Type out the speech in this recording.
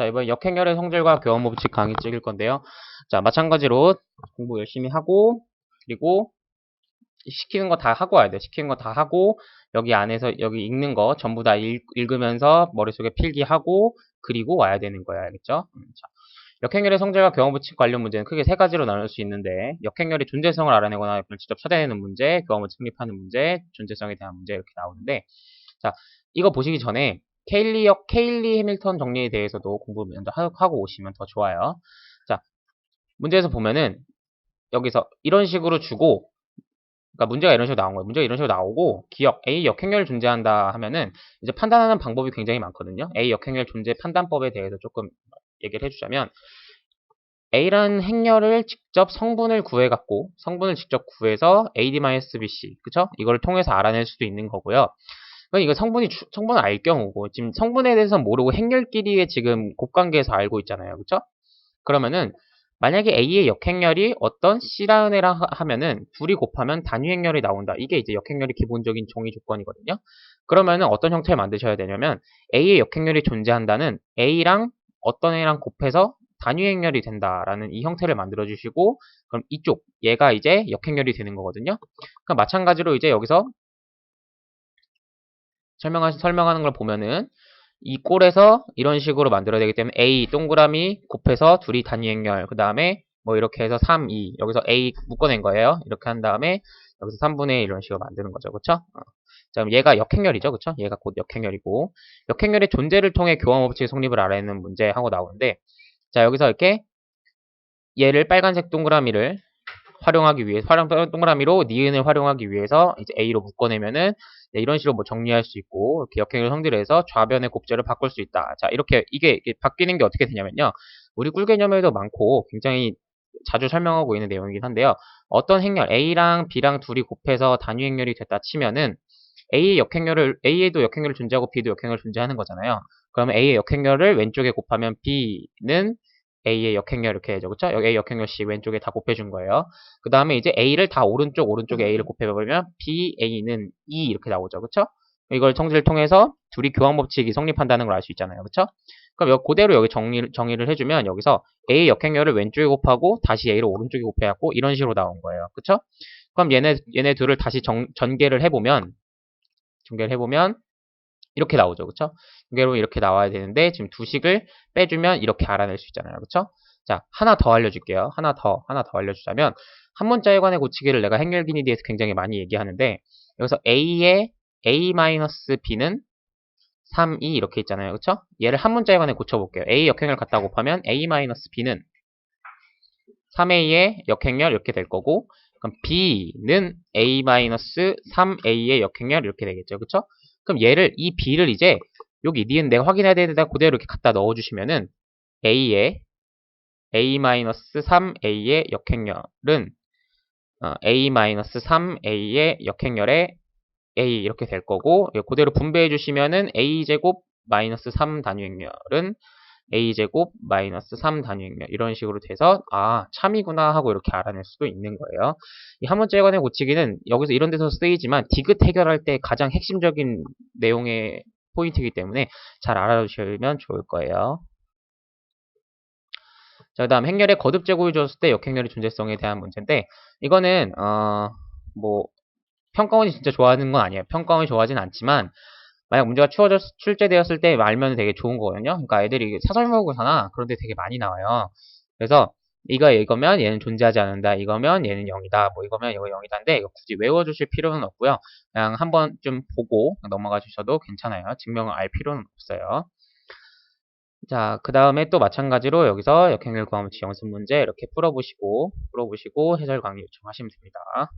자, 이번 역행렬의 성질과 교환 법칙 강의 찍을 건데요. 자, 마찬가지로 공부 열심히 하고, 그리고 시키는 거 다 하고 와야 돼. 시키는 거 다 하고, 여기 안에서, 여기 읽는 거 전부 다 읽, 읽으면서 머릿속에 필기하고, 그리고 와야 되는 거야. 알겠죠? 음, 자, 역행렬의 성질과 교환 법칙 관련 문제는 크게 세 가지로 나눌 수 있는데, 역행렬의 존재성을 알아내거나 직접 찾아내는 문제, 교환 법칙 성립하는 문제, 존재성에 대한 문제 이렇게 나오는데, 자, 이거 보시기 전에 케일리 역, 케일리 해밀턴 정리에 대해서도 공부 먼저 하- 하고 오시면 더 좋아요. 자, 문제에서 보면은 여기서 이런 식으로 주고 그러니까 문제가 이런 식으로 나온 거예요. 문제가 이런 식으로 나오고 기억 A 역행렬 존재한다 하면은 이제 판단하는 방법이 굉장히 많거든요. A 역행렬 존재 판단법에 대해서 조금 얘기를 해주자면 A라는 행렬을 직접 성분을 구해갖고 성분을 직접 구해서 AD-BC 그쵸? 이걸 통해서 알아낼 수도 있는 거고요. 그러니까 이거 성분이 주- 성분을 알 경우고 지금 성분에 대해서 모르고 행렬끼리의 지금 곱관계에서 알고 있잖아요. 그쵸? 그러면은 만약에 A의 역행렬이 어떤 C라는 하- 하면은 둘이 곱하면 단위 행렬이 나온다. 이게 이제 역행렬의 기본적인 정의 조건이거든요. 그러면은 어떤 형태를 만드셔야 되냐면 A의 역행렬이 존재한다는 A랑 어떤 애랑 곱해서 단위 행렬이 된다라는 이 형태를 만들어 주시고 그럼 이쪽 얘가 이제 역행렬이 되는 거거든요. 그럼 마찬가지로 이제 여기서 설명하, 설명하는 걸 보면은 이 꼴에서 이런 식으로 만들어야 되기 때문에 A 동그라미 곱해서 둘이 단위 행렬 그 다음에 뭐 이렇게 해서 3, 2 여기서 A 묶어낸 거예요 이렇게 한 다음에 여기서 3분의 1 이런 식으로 만드는 거죠 그쵸? 어. 자 그럼 얘가 역행렬이죠 그쵸? 얘가 곧 역행렬이고 역행렬의 존재를 통해 교환 법칙의 성립을 알아내는 문제 하고 나오는데 자 여기서 이렇게 얘를 빨간색 동그라미를 활용하기 위해 활용 동그라미로 니은을 활용하기 위해서 이제 A로 묶어내면은 네, 이런 식으로 뭐 정리할 수 있고 이렇게 역행을 성질해서 좌변의 곱절을 바꿀 수 있다. 자 이렇게 이게, 이게 바뀌는 게 어떻게 되냐면요. 우리 꿀 개념에도 많고 굉장히 자주 설명하고 있는 내용이긴 한데요. 어떤 행렬 A랑 B랑 둘이 곱해서 단위 행렬이 됐다 치면은 A의 역행렬을 A에도 역행렬이 존재하고 B도 역행렬이 존재하는 거잖아요. 그러면 A의 역행렬을 왼쪽에 곱하면 B는 A의 역행렬 이렇게 해죠. 그쵸? 여기 A 역행렬씩 왼쪽에 다 곱해준 거예요. 그 다음에 이제 A를 다 오른쪽, 오른쪽에 A를 곱해보면 B, A는 2 이렇게 나오죠. 그쵸? 이걸 성질을 통해서 둘이 교환 법칙이 성립한다는 걸 알 수 있잖아요. 그쵸? 그럼 여- 그대로 여기 정리, 정의를 해주면 여기서 A 역행렬을 왼쪽에 곱하고 다시 A를 오른쪽에 곱해갖고 이런 식으로 나온 거예요. 그쵸? 그럼 얘네, 얘네 둘을 다시 정, 전개를 해보면 전개를 해보면 이렇게 나오죠. 그쵸? 전개로 이렇게 나와야 되는데 지금 두 식을 빼주면 이렇게 알아낼 수 있잖아요. 그쵸? 자, 하나 더 알려줄게요. 하나 더, 하나 더 알려주자면 한 문자에 관해 고치기를 내가 행렬기니 대해서 굉장히 많이 얘기하는데 여기서 A의 A-B는 3, 2 이렇게 있잖아요. 그쵸? 얘를 한 문자에 관해 고쳐볼게요. A 역행렬 갖다 곱하면 A-B는 3A의 역행렬 이렇게 될 거고 그럼 B는 A-3A의 역행렬 이렇게 되겠죠. 그쵸? 그럼 얘를 이 B를 이제 여기 니은 내가 확인해야 되는데 그대로 이렇게 갖다 넣어주시면은 A의 A-3A의 역행렬은 어, A-3A의 역행렬에 A 이렇게 될 거고 그대로 분배해 주시면은 A제곱 마이너스 3 단위 행렬은 A제곱 마이너스 3 단위 행렬 이런 식으로 돼서 아 참이구나 하고 이렇게 알아낼 수도 있는 거예요. 이 한 문제에 관해 고치기는 여기서 이런 데서 쓰이지만 디귿 해결할 때 가장 핵심적인 내용의 포인트이기 때문에 잘 알아두시면 좋을 거예요. 자, 그 다음 행렬의 거듭 제곱이 주었을 때 역행렬의 존재성에 대한 문제인데 이거는 어, 뭐 평가원이 진짜 좋아하는 건 아니에요. 평가원이 좋아하진 않지만 만약 문제가 추워졌, 출제되었을 때 알면 되게 좋은 거거든요. 그러니까 애들이 사설 모의고사나 그런 데 되게 많이 나와요. 그래서 이거 이거면 얘는 존재하지 않는다. 이거면 얘는 0이다. 뭐 이거면 이거 0이다인데 이거 굳이 외워주실 필요는 없고요. 그냥 한번 좀 보고 넘어가 주셔도 괜찮아요. 증명을 알 필요는 없어요. 자, 그 다음에 또 마찬가지로 여기서 역행렬 구함치 연습 문제 이렇게 풀어보시고, 풀어보시고 해설 강의 요청하시면 됩니다.